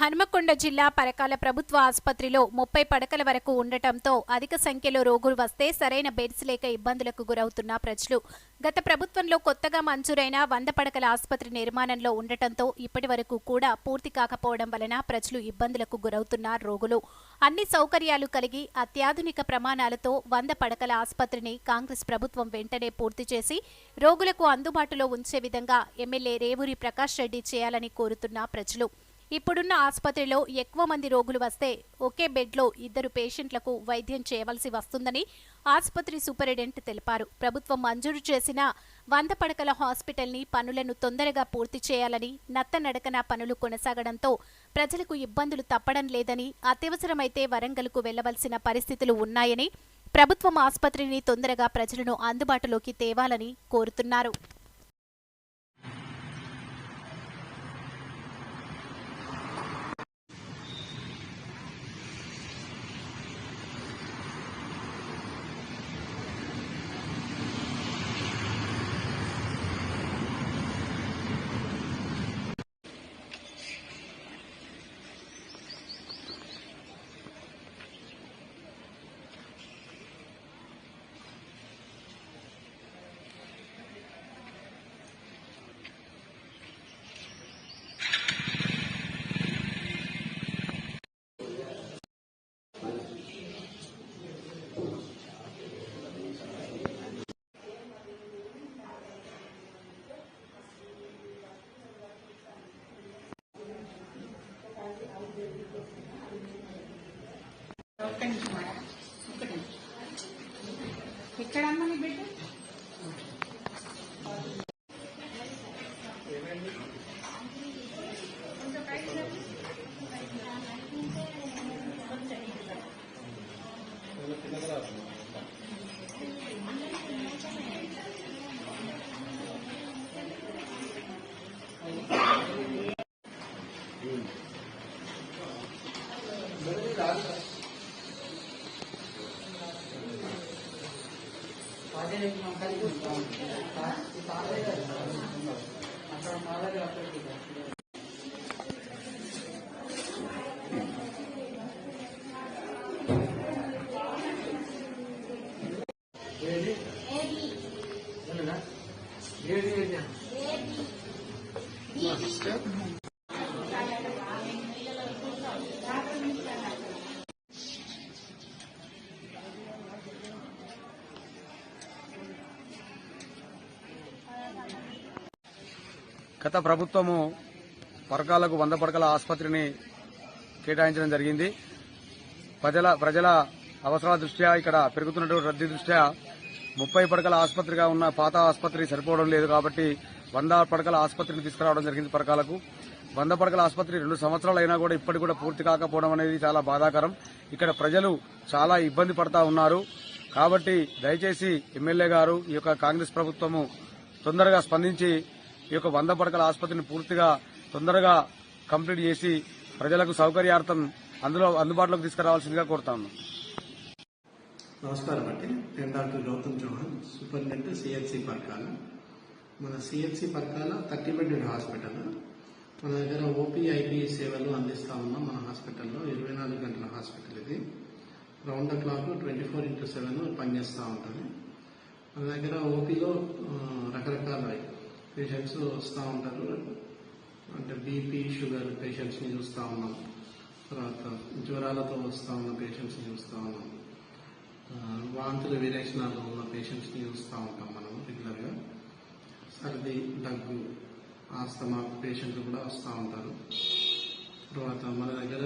హనుమకొండ జిల్లా పరకాల ప్రభుత్వ ఆసుపత్రిలో ముప్పై పడకల వరకు ఉండటంతో అధిక సంఖ్యలో రోగులు వస్తే సరైన బెడ్స్ లేక ఇబ్బందులకు గురవుతున్న ప్రజలు. గత ప్రభుత్వంలో కొత్తగా మంజూరైన వంద పడకల ఆసుపత్రి నిర్మాణంలో ఉండటంతో ఇప్పటి వరకు కూడా పూర్తి కాకపోవడం వలన ప్రజలు ఇబ్బందులకు గురవుతున్న రోగులు. అన్ని సౌకర్యాలు కలిగి అత్యాధునిక ప్రమాణాలతో వంద పడకల ఆసుపత్రిని కాంగ్రెస్ ప్రభుత్వం వెంటనే పూర్తి చేసి రోగులకు అందుబాటులో ఉంచే విధంగా ఎమ్మెల్యే రేవూరి ప్రకాష్ రెడ్డి చేయాలని కోరుతున్న ప్రజలు. ఇప్పుడున్న ఆసుపత్రిలో ఎక్కువ మంది రోగులు వస్తే ఒకే బెడ్లో ఇద్దరు పేషెంట్లకు వైద్యం చేయవలసి వస్తుందని ఆసుపత్రి సూపరింటెండెంట్ తెలిపారు. ప్రభుత్వం మంజూరు చేసిన వంద పడకల హాస్పిటల్ని పనులను తొందరగా పూర్తి చేయాలని నత్తనడకన పనులు కొనసాగడంతో ప్రజలకు ఇబ్బందులు తప్పడం లేదని అత్యవసరమైతే వరంగల్కు వెళ్ళవలసిన పరిస్థితులు ఉన్నాయని ప్రభుత్వం ఆసుపత్రిని తొందరగా ప్రజలను అందుబాటులోకి తేవాలని కోరుతున్నారు. ఎక్కడమ్మా నీ బిడ్డ అక్కడ మాలగా అక్కడికి గత ప్రభుత్వము పరకాలకు వంద పడకల ఆసుపత్రిని కేటాయించడం జరిగింది. ప్రజల ప్రజల అవసరాల దృష్ట్యా ఇక్కడ పెరుగుతున్నటువంటి రద్దీ దృష్ట్యా ముప్పై పడకల ఆసుపత్రిగా ఉన్న పాత ఆసుపత్రి సరిపోవడం లేదు కాబట్టి వంద పడకల ఆసుపత్రిని తీసుకురావడం జరిగింది పరకాలకు. వంద పడకల ఆసుపత్రి రెండు సంవత్సరాలు అయినా కూడా ఇప్పటికి కూడా పూర్తి కాకపోవడం అనేది చాలా బాధాకరం. ఇక్కడ ప్రజలు చాలా ఇబ్బంది పడతా ఉన్నారు. కాబట్టి దయచేసి ఎమ్మెల్యే గారు ఈ యొక్క కాంగ్రెస్ ప్రభుత్వము తొందరగా స్పందించి ఈ యొక్క వంద పడకల ఆసుపత్రిని పూర్తిగా తొందరగా కంప్లీట్ చేసి ప్రజలకు సౌకర్యార్థం అందులో అందుబాటులోకి తీసుకురావాల్సిందిగా కోరుతా ఉన్నాం. నమస్కారం అండి. నేను doctor Gautam Chauhan superintendent CHC Parkal. మన CHC Parkal thirty bedded hospital. మన దగ్గర ఓపీ ఐపీ సేవలు అందిస్తా ఉన్నాం మన హాస్పిటల్లో. ఇరవై నాలుగు గంటల హాస్పిటల్ ఇది. Round the clock twenty four into seven పనిచేస్తూ ఉంటుంది. మన దగ్గర ఓపీలో రకరకాల పేషెంట్స్ వస్తూ ఉంటారు. అంటే బీపీ షుగర్ పేషెంట్స్ని చూస్తూ ఉన్నాం. తర్వాత జ్వరాలతో వస్తూ ఉన్న పేషెంట్స్ని చూస్తూ ఉన్నాం. వాంతులు వాంతుల విరేచనాలు ఉన్న పేషెంట్స్ని చూస్తూ ఉంటాం మనం రెగ్యులర్గా సర్ది దగ్గు ఆస్తమా పేషెంట్లు కూడా వస్తూ ఉంటారు. తర్వాత మన దగ్గర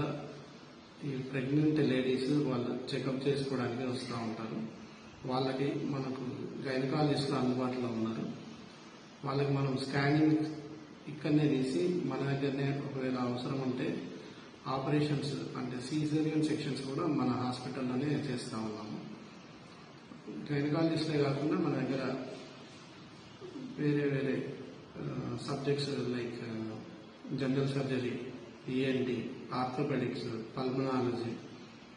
ఈ ప్రెగ్నెంట్ లేడీస్ వాళ్ళు చెకప్ చేసుకోవడానికి వస్తూ ఉంటారు. వాళ్ళకి మనకు గైనకాలజిస్టులు అందుబాటులో ఉన్నారు. వాళ్ళకి మనం స్కానింగ్ ఇక్కడనే తీసి మన దగ్గరనే ఒకవేళ అవసరం ఉంటే ఆపరేషన్స్ అంటే సీజరియన్ సెక్షన్స్ కూడా మన హాస్పిటల్లోనే చేస్తూ ఉన్నాము. గైనకాలజిస్టే కాకుండా మన దగ్గర వేరే వేరే subjects like general surgery ENT orthopaedics pulmonology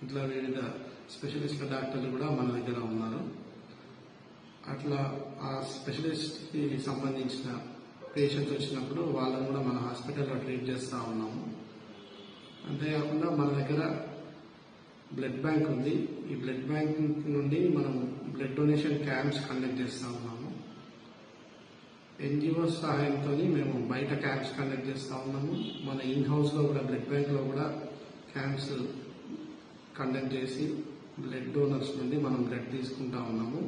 ఇట్లా వివిధ స్పెషలిస్ట్ డాక్టర్లు కూడా మన దగ్గర ఉన్నారు. అట్లా ఆ స్పెషలిస్ట్కి సంబంధించిన పేషెంట్స్ వచ్చినప్పుడు వాళ్ళని కూడా మన హాస్పిటల్లో ట్రీట్ చేస్తూ ఉన్నాము. అంతేకాకుండా మన దగ్గర బ్లడ్ బ్యాంక్ ఉంది. ఈ బ్లడ్ బ్యాంక్ నుండి మనం బ్లడ్ డొనేషన్ క్యాంప్స్ కండక్ట్ చేస్తూ ఉన్నాము. ఎన్జిఓ సహాయంతో మేము బయట క్యాంప్స్ కండక్ట్ చేస్తూ ఉన్నాము. మన ఇన్ హౌస్లో కూడా బ్లడ్ బ్యాంక్లో కూడా క్యాంప్స్ కండక్ట్ చేసి బ్లడ్ డోనర్స్ నుండి మనం బ్లడ్ తీసుకుంటా ఉన్నాము.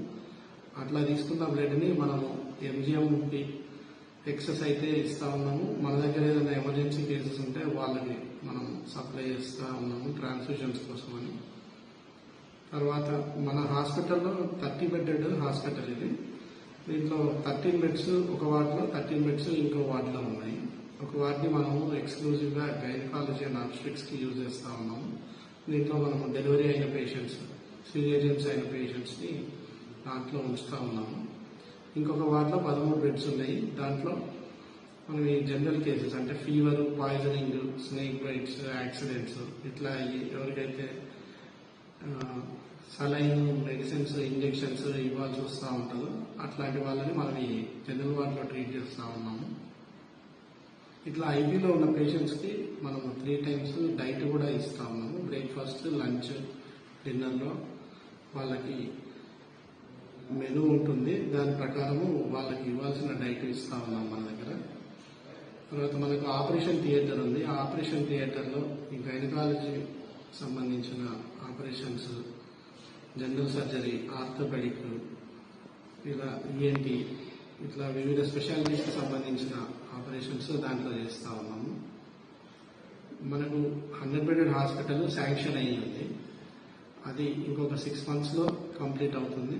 అట్లా తీసుకున్న బ్లడ్ మనము ఎంజిఎంకి ఎక్సెస్ అయితే ఇస్తా ఉన్నాము. మన దగ్గర ఏదైనా ఎమర్జెన్సీ కేసెస్ ఉంటే వాళ్ళకి మనం సప్లై చేస్తూ ఉన్నాము ట్రాన్స్ఫ్యూషన్స్ కోసం అని. తర్వాత మన హాస్పిటల్లో థర్టీ బెడ్డెడ్ హాస్పిటల్ ఇది. దీంట్లో థర్టీన్ బెడ్స్ ఒక వార్డులో థర్టీన్ బెడ్స్ ఇంకో వార్డులో ఉన్నాయి. ఒక వార్డుని మనము ఎక్స్క్లూజివ్గా గైనకాలజీ అండ్ ఆబ్స్ట్రిక్స్కి యూజ్ చేస్తూ ఉన్నాము. దీంట్లో మనము డెలివరీ అయిన పేషెంట్స్ సిజేరియన్స్ అయిన పేషెంట్స్ని దాంట్లో ఉంచుతా ఉన్నాము. ఇంకొక వార్డులో పదమూడు బెడ్స్ ఉన్నాయి. దాంట్లో మనం ఈ జనరల్ కేసెస్ అంటే fever poisoning snake bites accidents ఇట్లా ఎవరికైతే సలైన్ మెడిసిన్స్ ఇంజెక్షన్స్ ఇవ్వాల్సి వస్తూ ఉంటుందో అట్లాంటి వాళ్ళని మనం ఈ జనరల్ వార్డులో ట్రీట్ చేస్తూ ఉన్నాము. ఇట్లా ఐబీలో ఉన్న పేషెంట్స్కి మనం త్రీ టైమ్స్ డైట్ కూడా ఇస్తా ఉన్నాము. బ్రేక్ఫాస్ట్ లంచ్ డిన్నర్లో వాళ్ళకి మెనూ ఉంటుంది. దాని ప్రకారము వాళ్ళకి ఇవ్వాల్సిన డైట్ ఇస్తా ఉన్నాం మన దగ్గర. తర్వాత మనకు ఆపరేషన్ థియేటర్ ఉంది. ఆ ఆపరేషన్ థియేటర్లో ఈ గైనకాలజీ సంబంధించిన ఆపరేషన్స్ జనరల్ సర్జరీ ఆర్థోపెడిక్ ఇలా ఈఎన్టీ ఇట్లా వివిధ స్పెషాలిటీస్కి సంబంధించిన ఆపరేషన్స్ దాంట్లో చేస్తా ఉన్నాము మనకు హండ్రెడ్ బెడెడ్ హాస్పిటల్ శాంక్షన్ అయ్యి ఉంది అది ఇంకొక సిక్స్ మంత్స్లో కంప్లీట్ అవుతుంది.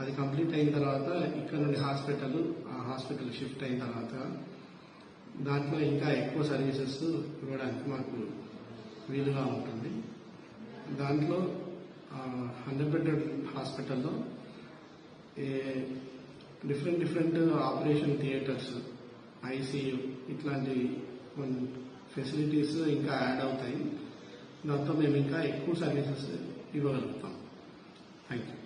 అది కంప్లీట్ అయిన తర్వాత ఇక్కడ నుండి హాస్పిటల్ ఆ హాస్పిటల్ షిఫ్ట్ అయిన తర్వాత దాంట్లో ఇంకా ఎక్కువ సర్వీసెస్ ఇవ్వడానికి మాకు వీలుగా ఉంటుంది. దాంట్లో హండ్రెడ్ హాస్పిటల్లో హాస్పిటల్లో different different operation theatres ICU ఇట్లాంటి కొన్ని ఫెసిలిటీస్ ఇంకా యాడ్ అవుతాయి. దాంతో మేము ఇంకా ఎక్కువ సర్వీసెస్ ఇవ్వగలుగుతాం. Thank you